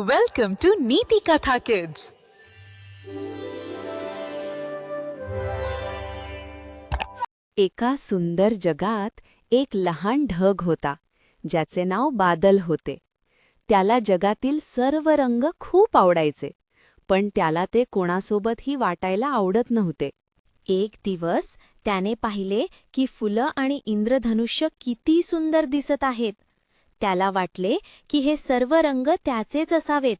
Welcome to नीति कथा kids एका सुंदर जगात एक लहान ढग होता ज्याचे नाव बादल होते. त्याला जगातील सर्व रंग खूप आवडायचे पण त्याला ते कोणासोबतही वाटायला आवडत नव्हते. एक दिवस त्याने पाहिले की फुलं आणि इंद्रधनुष्य किती सुंदर दिसत आहेत. त्याला वाटले की हे सर्व रंग त्याचेच असावेत.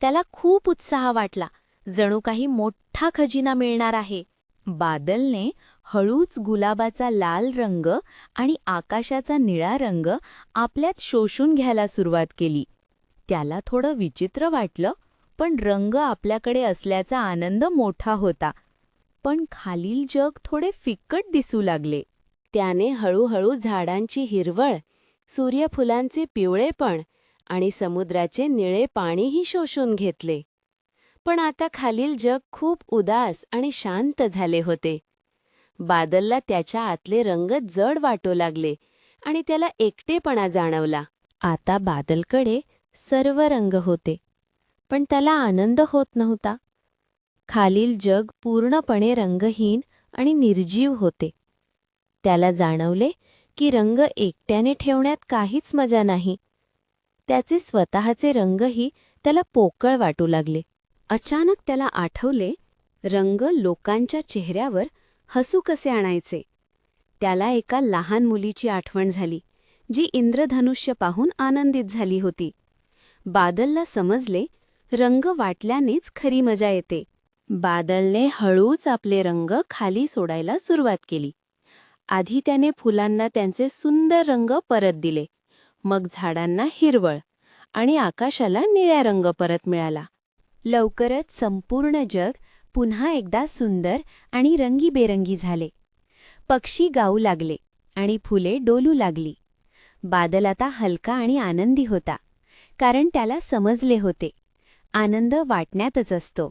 त्याला खूप उत्साह वाटला. जणू काही मोठा खजिना मिळणार आहे. बादलने हळूच गुलाबाचा लाल रंग आणि आकाशाचा निळा रंग आपल्यात शोषून घ्यायला सुरुवात केली. त्याला थोडं विचित्र वाटलं पण रंग आपल्याकडे असल्याचा आनंद मोठा होता. पण खालील जग थोडे फिकट दिसू लागले. त्याने हळूहळू झाडांची हिरवळ सूर्यफुलांचे पिवळेपण आणि समुद्राचे निळे पाणीही शोषून घेतले. पण आता खालील जग खूप उदास आणि शांत झाले होते. बादलला त्याच्या आतले रंग जड वाटू लागले आणि त्याला एकटेपणा जाणवला. आता बादलकडे सर्व रंग होते पण त्याला आनंद होत नव्हता. खालील जग पूर्णपणे रंगहीन आणि निर्जीव होते. त्याला जाणवले की रंग एकट्याने ठेवण्यात काहीच मजा नाही. त्याचे स्वतःचे रंगही त्याला पोकळ वाटू लागले. अचानक त्याला आठवले रंग लोकांच्या चेहऱ्यावर हसू कसे आणायचे? त्याला एका लहान मुलीची आठवण झाली जी इंद्रधनुष्य पाहून आनंदित झाली होती. बादलला समजले रंग वाटल्यानेच खरी मजा येते. बादलने हळूच आपले रंग खाली सोडायला सुरुवात केली. आधी त्याने फुलांना त्यांचे सुंदर रंग परत दिले. मग झाडांना हिरवळ आणि आकाशाला निळ्या रंग परत मिळाला. लवकरच संपूर्ण जग पुन्हा एकदा सुंदर आणि रंगीबेरंगी झाले. पक्षी गाऊ लागले आणि फुले डोलू लागली. बादल आता हलका आणि आनंदी होता कारण त्याला समजले होते. आनंद वाटण्यातच असतो.